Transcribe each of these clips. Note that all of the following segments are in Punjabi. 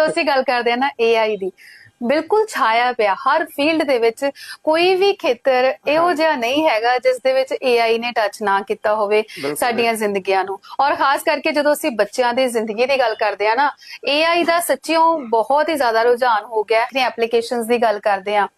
ਜਦੋਂ ਅਸੀਂ ਗੱਲ ਕਰਦੇ ਆ ਨਾ AI ਦੀ ਬਿਲਕੁਲ ਛਾਇਆ ਪਿਆ ਹਰ ਫੀਲਡ ਦੇ ਵਿੱਚ ਕੋਈ ਵੀ ਖੇਤਰ ਇਹੋ ਜਿਹਾ ਨਹੀਂ ਹੈਗਾ ਜਿਸ ਦੇ ਵਿੱਚ AI ਨੇ ਟੱਚ ਨਾ ਕੀਤਾ ਹੋਵੇ। ਸਾਡੀਆਂ ਜ਼ਿੰਦਗੀਆਂ ਨੂੰ। ਔਰ ਖਾਸ ਕਰਕੇ ਜਦੋਂ ਅਸੀਂ ਬੱਚਿਆਂ ਦੀ ਜ਼ਿੰਦਗੀ ਦੀ ਗੱਲ ਕਰਦੇ ਆ ਨਾ AI ਦਾ ਸੱਚਿਓ ਬਹੁਤ ਹੀ ਜ਼ਿਆਦਾ ਰੁਝਾਨ ਹੋ ਗਿਆ। ਹੈ ਐਪਲੀਕੇਸ਼ਨਸ ਦੀ ਗੱਲ ਕਰਦੇ ਆ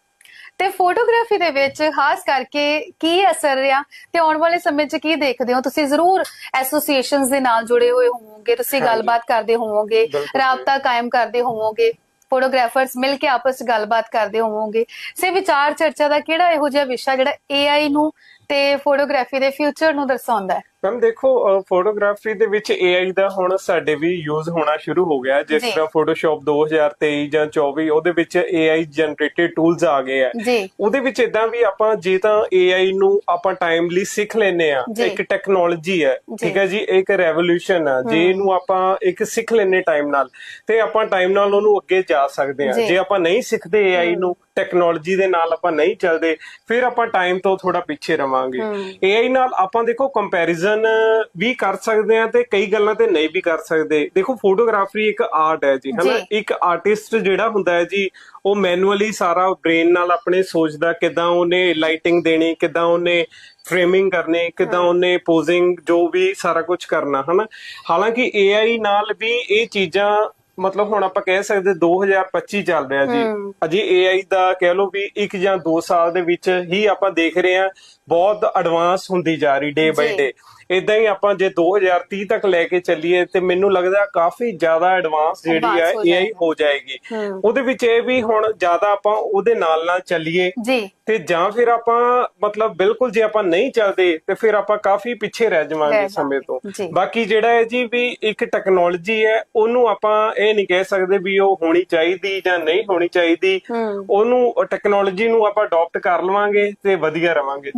ਤੇ ਫੋਟੋਗ੍ਰਾਫੀ ਦੇ ਵਿੱਚ ਖਾਸ ਕਰਕੇ ਕੀ ਅਸਰ ਰਿਹਾ ਤੇ ਆਉਣ ਵਾਲੇ ਸਮੇਂ 'ਚ ਕੀ ਦੇਖਦੇ ਹੋ ਤੁਸੀਂ ਜ਼ਰੂਰ ਐਸੋਸੀਏਸ਼ਨਸ ਦੇ ਨਾਲ ਜੁੜੇ ਹੋਏ ਹੋਵੋਗੇ ਤੁਸੀਂ। ਗੱਲਬਾਤ ਕਰਦੇ ਹੋਵੋਗੇ। ਰਾਬਤਾ ਕਾਇਮ ਕਰਦੇ ਹੋਵੋਗੇ ਫੋਟੋਗ੍ਰਾਫਰਸ ਮਿਲ ਕੇ ਆਪਸ ਵਿੱਚ ਗੱਲਬਾਤ ਕਰਦੇ ਹੋਵੋਗੇ ਸੇ ਵਿਚਾਰ ਚਰਚਾ ਦਾ ਕਿਹੜਾ ਇਹੋ ਜਿਹਾ ਵਿਸ਼ਾ ਜਿਹੜਾ AI ਨੂੰ ਤੇ ਫੋਟੋਗ੍ਰਾਫੀ ਦੇ ਫਿਊਚਰ ਨੂੰ ਦਰਸਾਉਂਦਾ ਹੈ ਮੈਮ ਦੇਖੋ ਫੋਟੋਗ੍ਰਾਫੀ ਦੇ ਵਿੱਚ AI ਦਾ ਹੁਣ ਸਾਡੇ ਵੀ ਯੂਜ਼ ਹੋਣਾ ਸ਼ੁਰੂ ਹੋ ਗਿਆ। ਜਿਸ। ਤਰ੍ਹਾਂ ਫੋਟੋਸ਼ਾਪ 2023 ਜਾਂ 24 ਉਹਦੇ ਵਿੱਚ AI ਜਨਰੇਟਡ ਟੂਲਸ ਆ ਗਏ ਆ ਉਹਦੇ ਵਿੱਚ ਇਦਾਂ ਵੀ ਆਪਾਂ ਜੇ ਤਾਂ AI ਨੂੰ ਆਪਾਂ ਟਾਈਮਲੀ ਸਿੱਖ ਲੈਨੇ ਆ। ਇੱਕ ਟੈਕਨੋਲੋਜੀ ਹੈ। ਠੀਕ ਹੈ ਜੀ ਇੱਕ ਰੈਵੋਲੂਸ਼ਨ ਆ ਜੇ ਇਹਨੂੰ ਆਪਾਂ ਇੱਕ ਸਿੱਖ ਲੈਨੇ ਟਾਈਮ ਨਾਲ ਤੇ ਆਪਾਂ ਟਾਈਮ ਨਾਲ ਉਹਨੂੰ ਅੱਗੇ ਜਾ ਸਕਦੇ ਆ। ਜੇ ਆਪਾਂ ਨਹੀਂ ਸਿੱਖਦੇ AI ਨੂੰ ਟੈਕਨੋਲੋਜੀ ਦੇ ਨਾਲ ਆਪਾਂ ਨਹੀਂ ਚੱਲਦੇ ਫਿਰ ਆਪਾਂ ਟਾਈਮ ਤੋਂ ਥੋੜਾ ਪਿੱਛੇ ਰਵਾਂਗੇ। AI ਨਾਲ ਆਪਾਂ ਦੇਖੋ ਕੰਪੈਰੀਜ਼ਨ ਵੀ ਕਰ ਸਕਦੇ ਆ ਤੇ ਕਈ ਗੱਲਾਂ ਤੇ ਨਹੀਂ ਵੀ ਕਰ ਸਕਦੇ। ਦੇਖੋ ਫੋਟੋਗ੍ਰਾਫੀ ਇੱਕ ਆਰਟ ਹੈ ਜੀ ਹਨਾ। ਇੱਕ ਆਰਟਿਸਟ ਜਿਹੜਾ ਹੁੰਦਾ ਹੈ ਜੀ ਉਹ ਮੈਨੂਅਲੀ ਸਾਰਾ ਬ੍ਰੇਨ ਨਾਲ ਆਪਣੇ ਸੋਚਦਾ ਕਿਦਾਂ ਉਹਨੇ ਲਾਈਟਿੰਗ ਦੇਣੀ ਕਿਦਾਂ ਉਹਨੇ ਫਰੇਮਿੰਗ ਕਰਨੀ ਕਿਦਾਂ ਉਹਨੇ ਪੋਜ਼ਿੰਗ ਜੋ ਵੀ ਸਾਰਾ ਕੁਝ ਕਰਨਾ ਹਨਾ? ਹਾਲਾਂਕਿ AI ਨਾਲ ਵੀ ਇਹ ਚੀਜ਼ਾਂ ਮਤਲਬ ਹੁਣ ਆਪਾਂ ਕਹਿ ਸਕਦੇ 2025 ਚੱਲ ਰਿਹਾ ਜੀ। ਅਜੇ AI ਦਾ ਕਹਿ ਲਓ ਵੀ 1 ਜਾਂ 2 ਸਾਲ ਦੇ ਵਿੱਚ ਹੀ ਆਪਾਂ ਦੇਖ ਰਹੇ ਹਾਂ ਬਹੁਤ ਐਡਵਾਂਸ ਹੁੰਦੀ ਜਾ ਰਹੀ ਡੇ ਬਾਈ। ਡੇ ਇਦਾਂ ਹੀ ਆਪਾਂ ਜੇ 2030 ਤੱਕ ਲੈ ਕੇ ਚੱਲੀਏ ਤੇ ਮੈਨੂੰ ਲੱਗਦਾ ਕਾਫੀ ਜ਼ਿਆਦਾ ਐਡਵਾਂਸ ਜਿਹੜੀ ਹੈ AI ਜਾਏਗਾ। ਹੋ ਜਾਏਗੀ। ਉਹਦੇ ਵਿੱਚ ਇਹ ਵੀ ਹੁਣ ਜ਼ਿਆਦਾ ਆਪਾਂ ਉਹਦੇ ਨਾਲ ਨਾਲ ਚੱਲੀਏ। ਜੀ। ਤੇ ਜਾਂ ਫਿਰ ਆਪਾਂ ਮਤਲਬ ਬਿਲਕੁਲ ਜੇ ਆਪਾਂ ਨਹੀਂ ਚੱਲਦੇ ਤੇ ਫਿਰ ਆਪਾਂ ਕਾਫੀ ਪਿੱਛੇ ਰਹਿ ਜਾਵਾਂਗੇ ਸਮੇਂ ਤੋਂ। ਬਾਕੀ ਜਿਹੜਾ ਹੈ ਜੀ ਵੀ ਇੱਕ ਟੈਕਨੋਲੋਜੀ ਹੈ ਉਹਨੂੰ ਆਪਾਂ ਇਹ ਨਹੀਂ ਕਹਿ ਸਕਦੇ ਵੀ ਉਹ ਹੋਣੀ ਚਾਹੀਦੀ ਜਾਂ ਨਹੀਂ ਹੋਣੀ ਚਾਹੀਦੀ। ਉਹਨੂੰ ਟੈਕਨੋਲੋਜੀ ਨੂੰ ਆਪਾਂ ਅਡਾਪਟ ਕਰ ਲਵਾਂਗੇ ਤੇ ਵਧੀਆ ਰਵਾਂਗੇ।